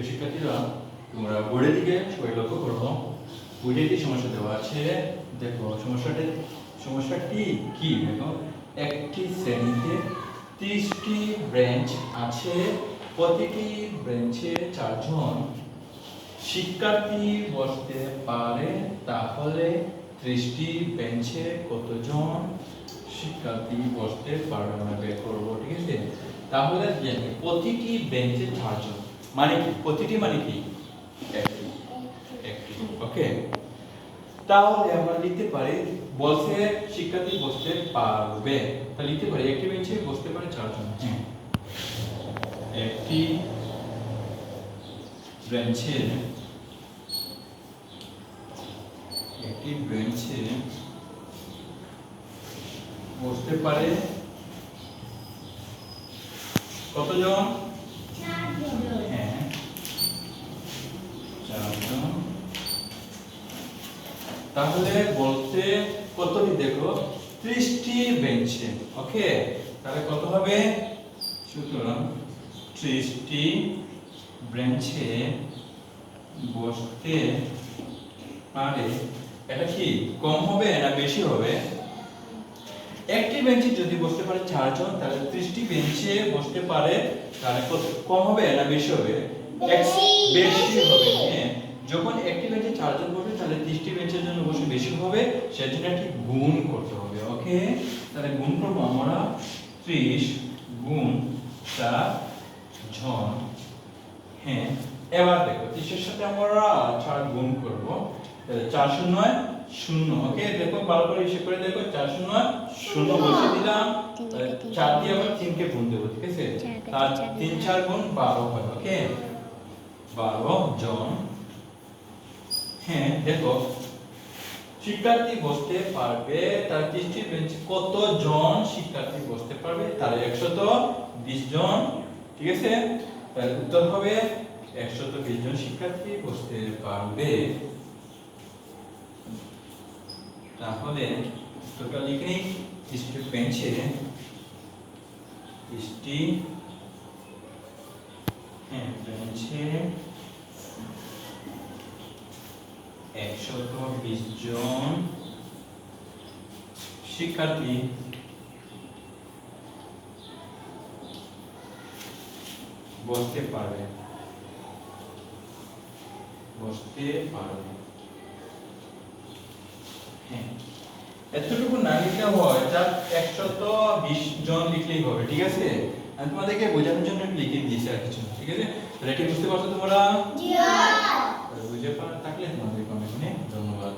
প্রিয় শিক্ষার্থীরা, তোমরা বোর্ডের দিকে সবাই লক্ষ্য করো। বোর্ডে কি সমস্যা দেওয়া আছে? দেখো, সমস্যাটি সমস্যাটি কি? দেখো, একটি শ্রেণীতে ত্রিশটি ব্রেঞ্চ আছে। প্রতিটি ব্রেঞ্চে চারজন শিক্ষার্থী বসতে পারে। তাহলে ত্রিশটি বেঞ্চে কতজন শিক্ষার্থী বসতে পারবে আমরা বের করব, ঠিক আছে? তাহলে প্রতিটি বেঞ্চে চারজন। মানে কি? প্রতিটি মানে কি? ওকে তাহলে আমরা লিখতে পারি, বলছে শিক্ষার্থী বসতে পারবে। তাহলে লিখতে পারি, একটি বেঞ্চে বসতে পারে চারজন। হ্যাঁ। একটি বেঞ্চে একটি বেঞ্চে বসতে পারে কতজন হ্যাঁ চারজন তাহলে বলতে কতটি দেখো? ত্রিশটি বেঞ্চে, ওকে? তাহলে কত হবে? সুতরাং ত্রিশটি বেঞ্চে বসতে পারে। এটা কি, কম হবে না বেশি হবে? একটি বেঞ্চে যদি বসতে পারে চারজন, তাহলে ত্রিশটি বেঞ্চে বসতে পারে, তাহলে কম হবে না বেশি হবে? বেশি। হবে হ্যাঁ। যখন একটি বেঞ্চে চারজন বসবে তাহলে ত্রিশটি বেঞ্চের জন্য বসে বেশি হবে সেজন্য একটি গুণ করতে হবে ওকে তাহলে গুণ করব আমরা ত্রিশ গুণ চার জন। হ্যাঁ এবার দেখো ত্রিশের সাথে আমরা চার গুণ করব। তাহলে চার শূন্য শূন্য ওকে দেখো ভালো করে হিসেব করে দেখো চার শূন্য শূন্য বসে দিলাম। তাহলে চার দিয়ে আবার তিনকে গুণ দেবো ঠিক আছে? তার তিন চার। গুণ বারো হয় ওকে বারো জন। হ্যাঁ দেখো, শিক্ষার্থী বসতে পারবে, তার ত্রিশটি বেঞ্চে কত জন শিক্ষার্থী বসতে পারবে? তার একশত বিশ জন, ঠিক আছে? তাহলে উত্তর হবে একশত বিশ জন শিক্ষার্থী বসতে পারবে। তাহলে উত্তরটা লিখে নিই ত্রিশটি বেঞ্চে ত্রিশটি হ্যাঁ বেঞ্চে একশত বিশ জন শিক্ষার্থী। বসতে পারবে বসতে পারবে হ্যাঁ। এতটুকু না লিখলে হয়, যা একশত বিশ জন লিখলেই হবে, ঠিক আছে? আমি তোমাদেরকে বোঝানোর জন্য লিখে দিয়েছি আর কিছু ঠিক আছে? এটা কি বুঝতে পারছ তোমরা? হ্যাঁ। বুঝে থাকলে তোমাদের কমেন্টে ধন্যবাদ।